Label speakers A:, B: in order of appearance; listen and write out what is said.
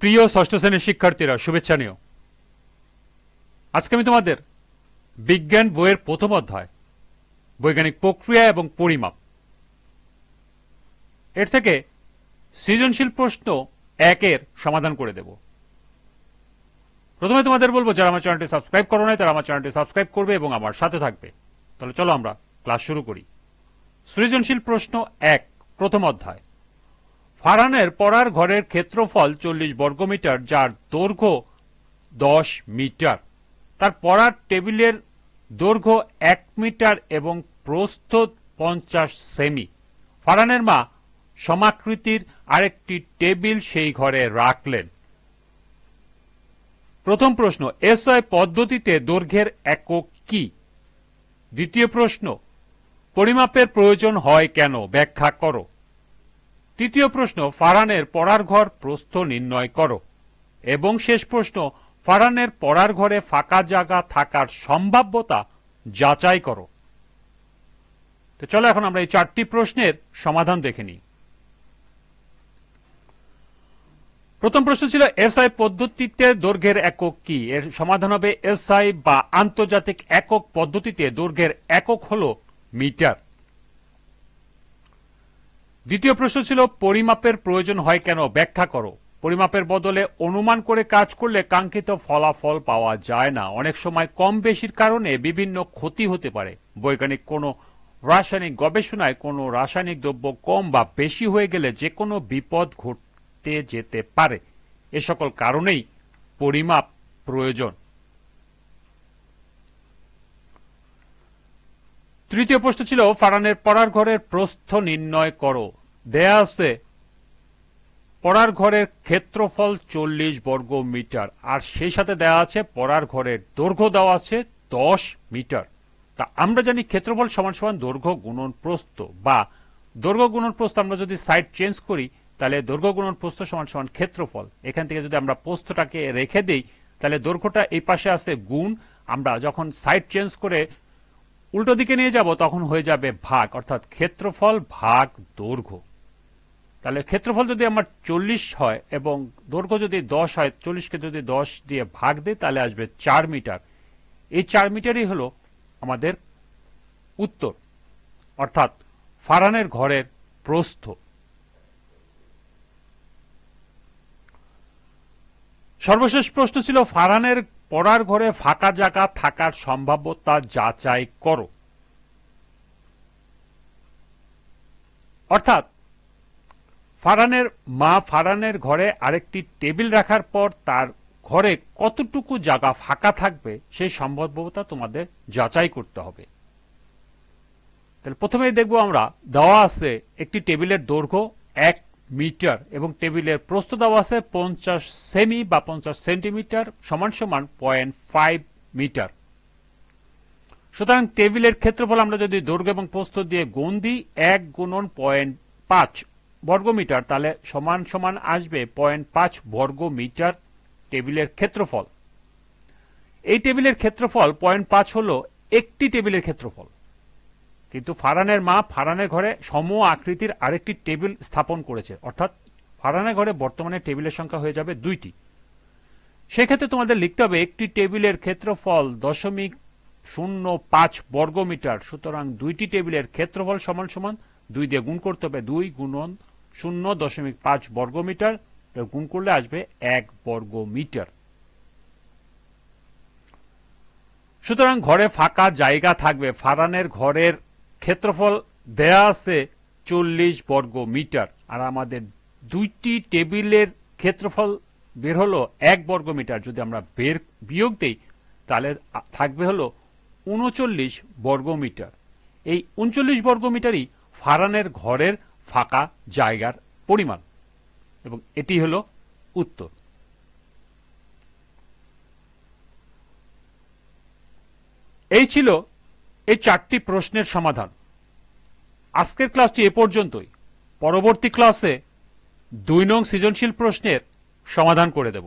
A: প্রিয় ষষ্ঠ শ্রেণির শিক্ষার্থীরা, শুভেচ্ছা নিও। আজকে আমি তোমাদের বিজ্ঞান বইয়ের প্রথম অধ্যায়, বৈজ্ঞানিক প্রক্রিয়া এবং পরিমাপ। এর থেকে সৃজনশীল প্রশ্ন একের সমাধান করে দেব। প্রথমে তোমাদের বলব, যারা আমার চ্যানেলটি সাবস্ক্রাইব করো নাই, তারা আমার চ্যানেলটি সাবস্ক্রাইব করবে এবং আমার সাথে থাকবে। তাহলে চলো আমরা ক্লাস শুরু করি। সৃজনশীল প্রশ্ন এক, প্রথম অধ্যায়। ফারানের পড়ার ঘরের ক্ষেত্রফল চল্লিশ বর্গমিটার, যার দৈর্ঘ্য দশ মিটার। তার পড়ার টেবিলের দৈর্ঘ্য এক মিটার এবং প্রস্থ পঞ্চাশ সেমি। ফারানের মা সমাকৃতির আরেকটি টেবিল সেই ঘরে রাখলেন। প্রথম প্রশ্ন, এসআই পদ্ধতিতে দৈর্ঘ্যের একক কি? দ্বিতীয় প্রশ্ন, পরিমাপের প্রয়োজন হয় কেন? ব্যাখ্যা করো। তৃতীয় প্রশ্ন, ফারানের পড়ার ঘর প্রস্থ নির্ণয় করো। এবং শেষ প্রশ্ন, ফারানের পড়ার ঘরে ফাঁকা জায়গা থাকার সম্ভাব্যতা যাচাই করো। তো চলো এখন আমরা এই চারটি প্রশ্নের সমাধান দেখে নিই। প্রথম প্রশ্ন ছিল, এসআই পদ্ধতিতে দৈর্ঘ্যের একক কি? এর সমাধান হবে এসআই বা আন্তর্জাতিক একক পদ্ধতিতে দৈর্ঘ্যের একক হল মিটার। দ্বিতীয় প্রশ্ন ছিল, পরিমাপের প্রয়োজন হয় কেন? ব্যাখ্যা করো। পরিমাপের বদলে অনুমান করে কাজ করলে কাঙ্ক্ষিত ফলাফল পাওয়া যায় না। অনেক সময় কম বেশির কারণে বিভিন্ন ক্ষতি হতে পারে। বৈজ্ঞানিক কোনো রাসায়নিক গবেষণায় কোনো রাসায়নিক দ্রব্য কম বা বেশি হয়ে গেলে যে কোনো বিপদ ঘটতে যেতে পারে। এ সকল কারণেই পরিমাপ প্রয়োজন। তৃতীয় প্রশ্ন ছিল, ফারানের পড়ার ঘরের প্রস্থ নির্ণয় করো। দেয়া আছে, পড়ার ঘরের ক্ষেত্রফল চল্লিশ বর্গ মিটার, আর সেই সাথে দেওয়া আছে, পড়ার ঘরের দৈর্ঘ্য দেওয়া আছে দশ মিটার। তা আমরা জানি ক্ষেত্রফল সমান সমান দৈর্ঘ্য গুণন প্রস্থ, বা দৈর্ঘ্য গুণন প্রস্থ আমরা যদি সাইড চেঞ্জ করি, তাহলে দৈর্ঘ্য গুণন প্রস্থ সমান সমান ক্ষেত্রফল। এখান থেকে যদি আমরা প্রস্থটাকে রেখে দিই, তাহলে দৈর্ঘ্যটা এই পাশে আছে গুণ, আমরা যখন সাইড চেঞ্জ করে উল্টো দিকে নিয়ে যাব, তখন হয়ে যাবে ভাগ, অর্থাৎ ক্ষেত্রফল ভাগ দৈর্ঘ্য। তাহলে ক্ষেত্রফল যদি আমার চল্লিশ হয় এবং দৈর্ঘ্য যদি দশ হয়, চল্লিশকে যদি দশ দিয়ে ভাগ দিই, তাহলে আসবে চার মিটার। এই চার মিটারই হলো আমাদের উত্তর, অর্থাৎ ফারানের ঘরের প্রস্থ। সর্বশেষ প্রশ্ন ছিল ফারানের পড়ার ঘরে ফাঁকা জায়গা থাকার সম্ভাব্যতা যাচাই করো। অর্থাৎ, ফারানের, মা ফারানের ঘরে আরেকটি টেবিল রাখার পর তার ঘরে কতটুকু জায়গা ফাঁকা থাকবে সেই সম্ভাব্যতা তোমাদের যাচাই করতে হবে। তাহলে প্রথমেই দেখব আমরা দেওয়া আছে একটি টেবিলের দৈর্ঘ্য এক মিটার এবং টেবিলের প্রস্থ দেওয়া আছে পঞ্চাশ সেমি বা পঞ্চাশ সেন্টিমিটার সমান সমান পয়েন্ট ফাইভ মিটার। সুতরাং টেবিলের ক্ষেত্রফল আমরা যদি দৈর্ঘ্য এবং প্রস্থ দিয়ে গুণ দিই, এক গুণন পয়েন্ট পাঁচ বর্গমিটার, তাহলে সমান সমান আসবে পয়েন্ট পাঁচ বর্গ মিটার টেবিলের ক্ষেত্রফল। এই টেবিলের ক্ষেত্রফল পয়েন্ট পাঁচ হল একটি টেবিলের ক্ষেত্রফল। কিন্তু ফারানের মা ফারানের ঘরে সম আকৃতির আরেকটি টেবিল স্থাপন করেছে। অর্থাৎ ফারানের ঘরে বর্তমানে টেবিলের সংখ্যা হয়ে যাবে দুইটি। সেক্ষেত্রে তোমাদের লিখতে হবে, একটি টেবিলের ক্ষেত্রফল দশমিক শূন্য পাঁচ বর্গমিটার, সুতরাং দুইটি টেবিলের ক্ষেত্রফল সমান সমান দুই দিয়ে গুণ করতে হবে দুই গুণন শূন্য দশমিক পাঁচ বর্গমিটার গুণ করলে আসবে এক বর্গ মিটার সুতরাং ঘরে ফাঁকা জায়গা থাকবে, ফারানের ঘরের ক্ষেত্রফল দেয়া আছে চল্লিশ বর্গ মিটার। আর আমাদের দুইটি টেবিলের ক্ষেত্রফল বের হলো এক বর্গ মিটার। যদি আমরা বের বিয়োগ দেই, তাহলে থাকবে হলো উনচল্লিশ বর্গ মিটার। এই উনচল্লিশ বর্গ মিটারই ফারানের ঘরের ফাঁকা জায়গার পরিমাণ। এবং এটি হল উত্তর। এই ছিল এই চারটি প্রশ্নের সমাধান। আজকের ক্লাসটি এ পর্যন্তই। পরবর্তী ক্লাসে দুই নং সৃজনশীল প্রশ্নের সমাধান করে দেব।